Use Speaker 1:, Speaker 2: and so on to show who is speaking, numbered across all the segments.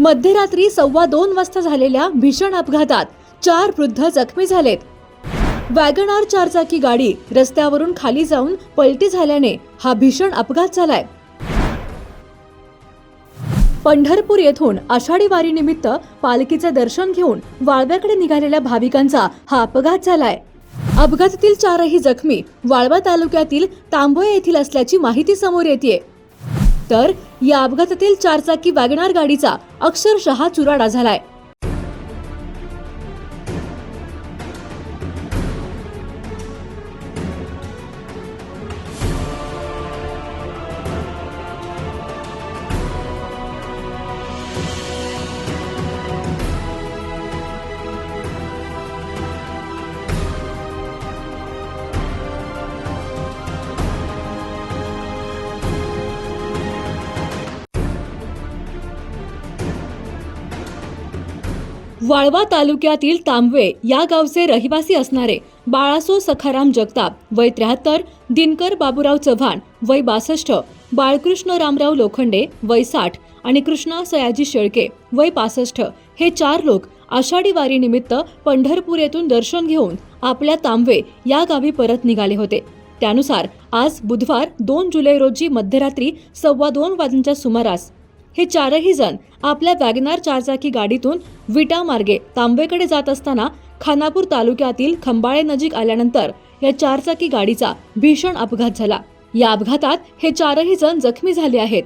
Speaker 1: मध्यरात्री सव्वा दोन वाजता झालेल्या भीषण अपघातात चार वृद्ध जखमी झालेत. वॅगनार चारचाकी गाडी रस्त्यावरून खाली जाऊन पलटी झाल्याने हा भीषण अपघात झालाय. पंढरपूर येथून आषाढी वारीनिमित्त पालखीचे दर्शन घेऊन वाळव्याकडे निघालेल्या भाविकांचा हा अपघात झालाय. अपघातातील चारही जखमी वाळवा तालुक्यातील तांबोळे येथील असल्याची माहिती समोर येते तर या अपघातातील चारचाकी वॅगनार गाडीचा अक्षरशः चुराडा झालाय. वाळवा तालुक्यातील तांबवे या गावचे रहिवासी असणारे बाळासो सखाराम जगताप वय त्र्याहत्तर दिनकर बाबूराव चव्हाण वय बासष्ट बाळकृष्ण रामराव लोखंडे वय साठ आणि कृष्णा सयाजी शेळके वय पासष्ट हे चार लोक आषाढी वारीनिमित्त पंढरपूर येथून दर्शन घेऊन आपल्या तांबवे या गावी परत निघाले होते. त्यानुसार आज बुधवार दोन जुलै रोजी मध्यरात्री सव्वा दोन वाजण्याच्या सुमारास हे चारही जण आपल्या वॅगनार चारचाकी गाडीतून विटा मार्गे तांबेकडे जात असताना खानापूर तालुक्यातील खंबाळे नजीक आल्यानंतर या चारचाकी गाडीचा भीषण अपघात झाला. या अपघातात हे चारही जण जखमी झाले आहेत.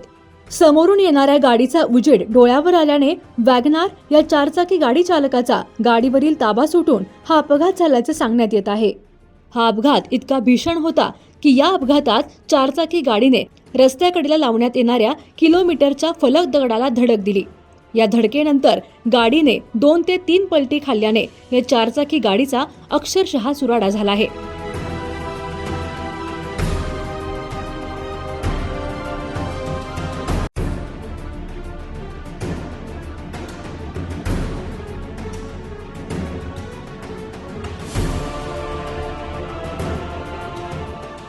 Speaker 1: समोरून येणाऱ्या गाडीचा उजेड डोळ्यावर आल्याने वॅगनार या चारचाकी गाडी चालकाचा गाडीवरील ताबा सुटून हा अपघात झाल्याचे सांगण्यात येत आहे. हा अपघात इतका भीषण होता की या अपघातात चारचाकी गाडीने रस्त्याकडेला लावण्यात येणाऱ्या किलोमीटरच्या फलक दगडाला धडक दिली. या धडकेनंतर गाडीने दोन ते तीन पलटी खाल्ल्याने या चारचाकी गाडीचा अक्षरशः चुराडा झाला आहे.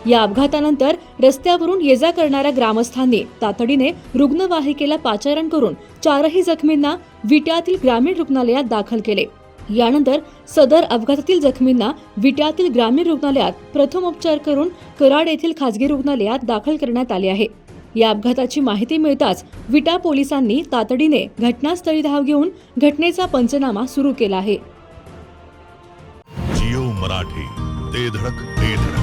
Speaker 1: या अपघातानंतर रस्त्यावरून ये जा करणाऱ्या ग्रामस्थांनी तातडीने रुग्णवाहिकेला पाचारण करून चारही जखमींना विट्यातील ग्रामीण रुग्णालयात दाखल केले. यानंतर सदर अपघातातील जखमींना विट्यातील ग्रामीण रुग्णालयात प्रथमोपचार करून कराड येथील खासगी रुग्णालयात दाखल करण्यात आले आहे. या अपघाताची माहिती मिळताच विटा पोलिसांनी तातडीने घटनास्थळी धाव घेऊन घटनेचा पंचनामा सुरू केला आहे.
Speaker 2: जिओ मराठी ते धडक ते धडक.